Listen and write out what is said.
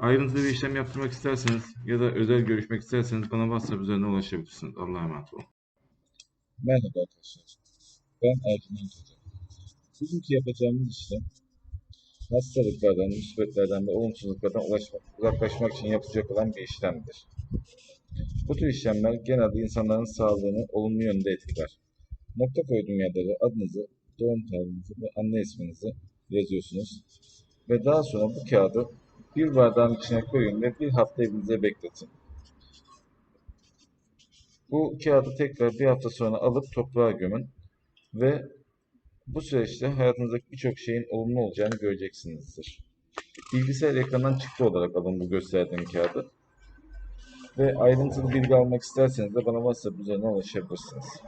Ayrıntılı bir işlem yaptırmak isterseniz ya da özel görüşmek isterseniz bana WhatsApp üzerinden ulaşabilirsiniz. Allah'a emanet olun. Merhaba arkadaşlar. Ben Ercüment Hoca. Bugünkü yapacağımız işlem hastalıklardan, müsbetlerden ve olumsuzluklardan ulaşmak, uzaklaşmak için yapılacak olan bir işlemdir. Bu tür işlemler genelde insanların sağlığını olumlu yönde etkiler. Nokta koyduğum yerlere adınızı, doğum tarihinizi ve anne isminizi yazıyorsunuz. Ve daha sonra bu kağıdı bir bardağın içine koyun ve bir hafta evinizde bekletin. Bu kağıdı tekrar bir hafta sonra alıp toprağa gömün ve bu süreçte hayatınızdaki birçok şeyin olumlu olacağını göreceksinizdir. Bilgisayar ekranından çıktı olarak alın bu gösterdiğim kağıdı. Ve ayrıntılı bilgi almak isterseniz de bana WhatsApp üzerinden ulaşabilirsiniz.